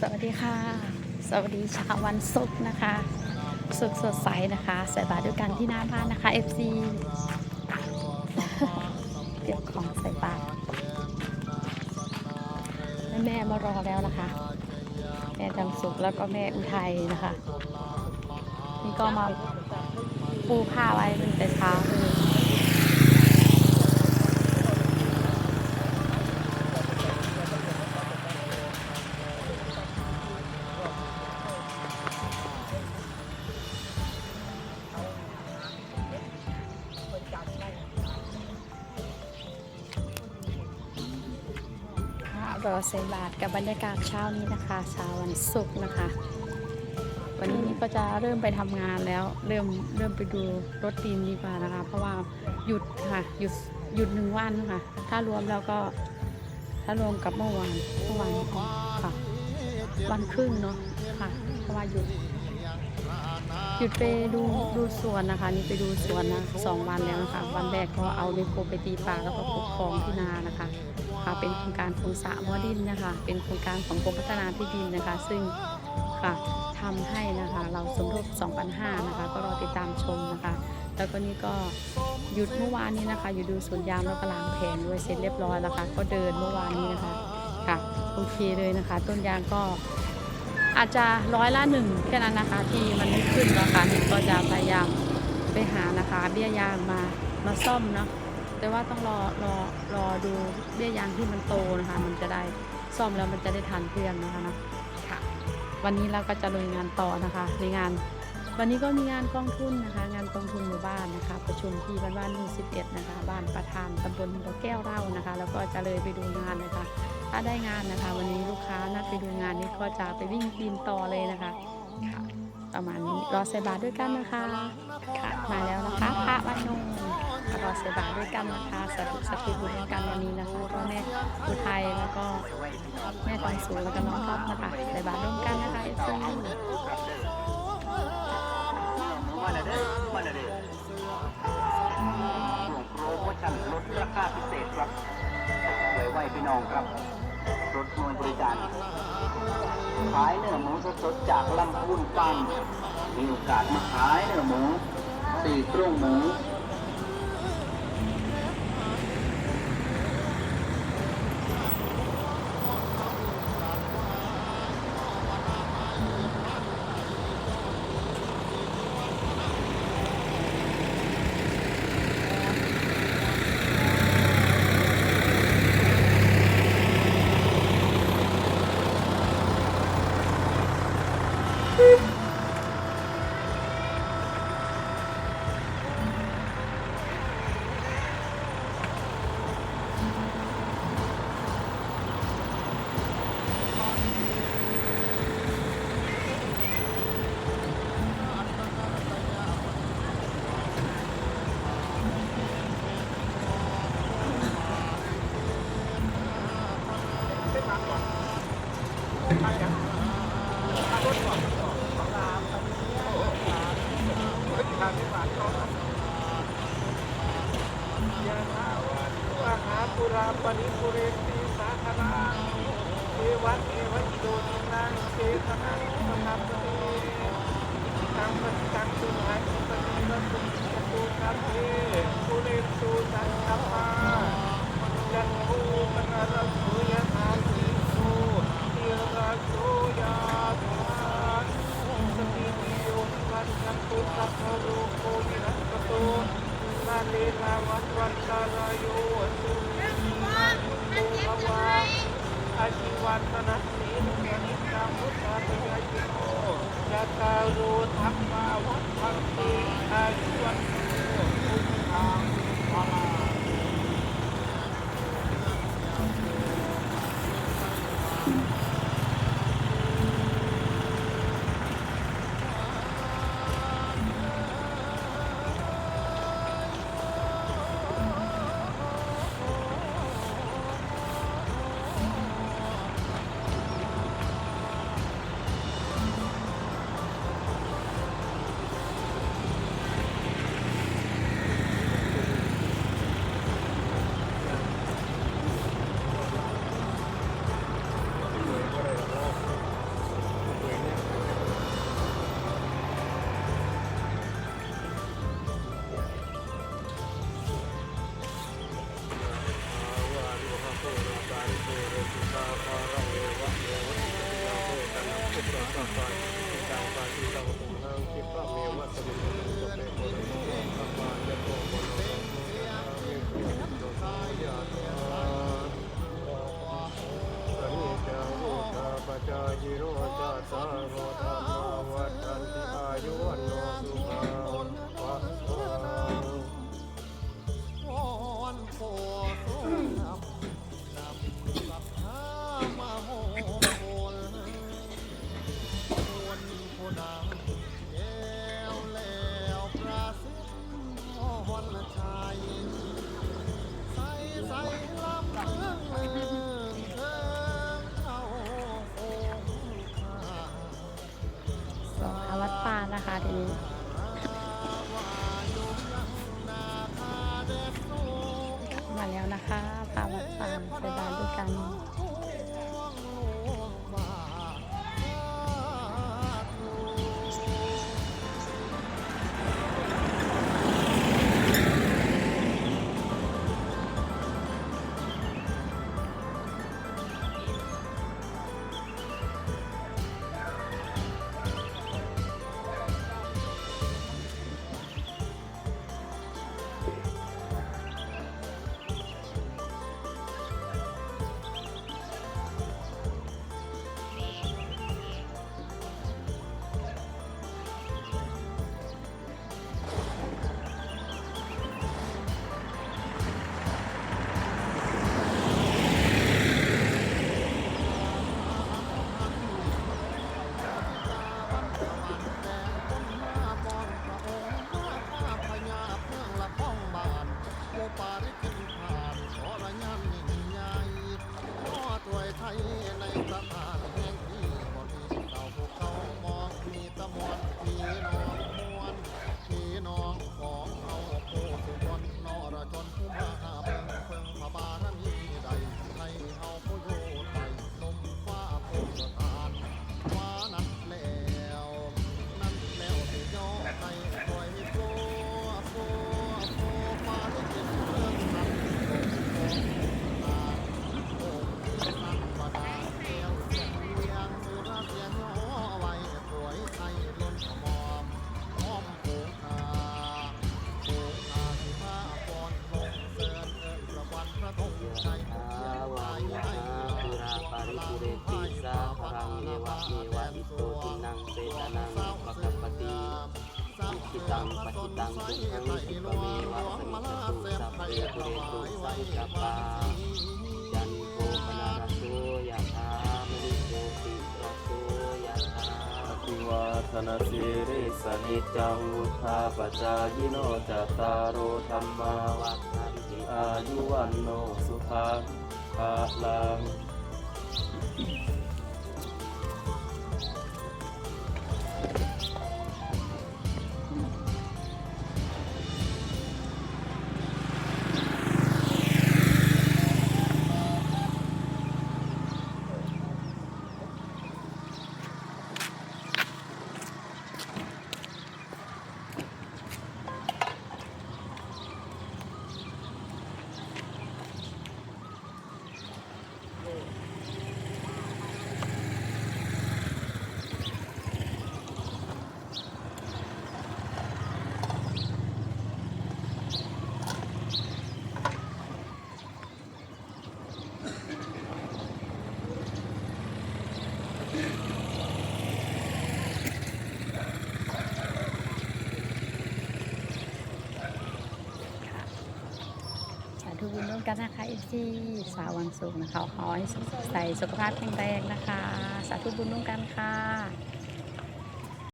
สวัสดีค่ะ สวัสดีเช้าวันศุกร์นะคะสุขสดใสนะคะใส่บาตรด้วยกันที่หน้าบ้านนะคะ FC เก็บของใส่บาตรแม่แม่มารอแล้วนะคะ แม่จำสุขแล้วก็แม่อุทัยนะคะ นี่ก็มาปูผ้าไว้ตั้งแต่เช้าเลย รอใส่บาตรกับบรรยากาศเช้านี้นะคะเช้าวันศุกร์นะคะ วันนี้ก็จะเริ่มไปทำงานแล้ว เริ่มเริ่มไปดูรถตีนดีกว่านะคะ เพราะว่าหยุดค่ะหยุดหยุดหนึ่งวันค่ะ ถ้ารวมแล้วก็ถ้ารวมกับเมื่อวานเมื่อวานค่ะวันครึ่งเนาะค่ะเพราะว่าหยุด หยุดไปดูดูสวนนะคะ นี่ไปดูสวนนะสองวันแล้วนะคะ วันแรกก็เอาเนโคไปตีปลาแล้วก็ปกครองที่นานะคะค่ะเป็นโครงการของสระมอดินนะคะ เป็นโครงการของกรมพัฒนาที่ดินนะคะ ซึ่งค่ะทำให้นะคะเราสมทบ2,500นะคะ ก็รอติดตามชมนะคะ แล้วก็นี่ก็หยุดเมื่อวานนี้นะคะอยู่ดูสวนยางแล้วก็ล้างแผงด้วยเสร็จเรียบร้อยแล้วค่ะก็เดินเมื่อวานนี้นะคะค่ะโอเคเลยนะคะ ต้นยางก็ อาจจะร้อยละหนึ่งแค่นั้นนะคะที่มันไม่ขึ้นนะคะนี่ก็จะพยายามไปหานะคะเบี้ยยางมามาซ่อมเนาะแต่ว่าต้องรอรอรอดูเบี้ยยางที่มันโตนะคะ มันจะได้ซ่อมแล้วมันจะได้ทันเพื่อนนะคะนะค่ะ วันนี้เราก็จะลุยงานต่อนะคะในงาน วันนี้ก็มีงานกองทุนนะคะ งานกองทุนหมู่บ้านนะคะ ประชุมที่บ้านบ้านหมู่11นะคะ บ้านประธานตำบลตะแก้วเล่านะคะ แล้วก็จะเลยไปดูงานนะคะาได้งานนะคะ วันนี้ลูกค้านัดไปดูงานนี้ก็จะไปวิ่งบินต่อเลยนะคะค่ะประมาณนี้รอใส่บาตรด้วยกันนะคะค่ะมาแล้วนะคะพระวันนงรอใส่บาตรด้วยกันนะคะสาธุสาธุบุญด้วยกันวันนี้นะคะก็แม่อุทัยแล้วก็แม่ตองสูงแล้วก็น้องท็อปนะคะใส่บาตรร่วมกันนะคะเอฟซีมาเลยเด้อมาเลวงโปรโมชั่นลดราคาพิเศษครับไว้ไว้พี่น้องครับ รถหน่วยบริการ ขายเนื้อหมูสดๆจากลำพูนปั้นมีโอกาสมาขายเนื้อหมูสี่ตรงหมู ปุราปริปุเรติสาคารังเอวันเอวันโดนินังเจตนังสนับสนุนทางปฏิตังสุนัยปฏิรัตุตุกัปเอปุเรนตุสังคปาจันทูปนารสุยะถาสีโสทิราโสยาธาสติปิโยนิวันจันตุสัพพะโลกโควินัสตุ นาเลนาวัตวันตารายโยสุนีนาตุภวาอาชีวันตนะสีนุกนิตามุตตาปยาจิโนยะตาโรธรรมาวัฏพังติอาชีวันโตอุปทางวาลา ร ตังปจิตังตุหังอิปะเมวะสมิจตุสัพเพปุเรตุสังกปปาจันโทปนาราโสยะถามณิโชติราโสยะถาอภิวาทนาสิริสนิจังวุธาปจายโนจัตตารโอธรรมาวัฏันติอายุวันโนสุขังภาลัง กันนะคะเอซีสาววันศุกนะคะขอให้ใส่สุขภาพแข็งแรงนะคะ สาธุบุญร่วมกันค่ะ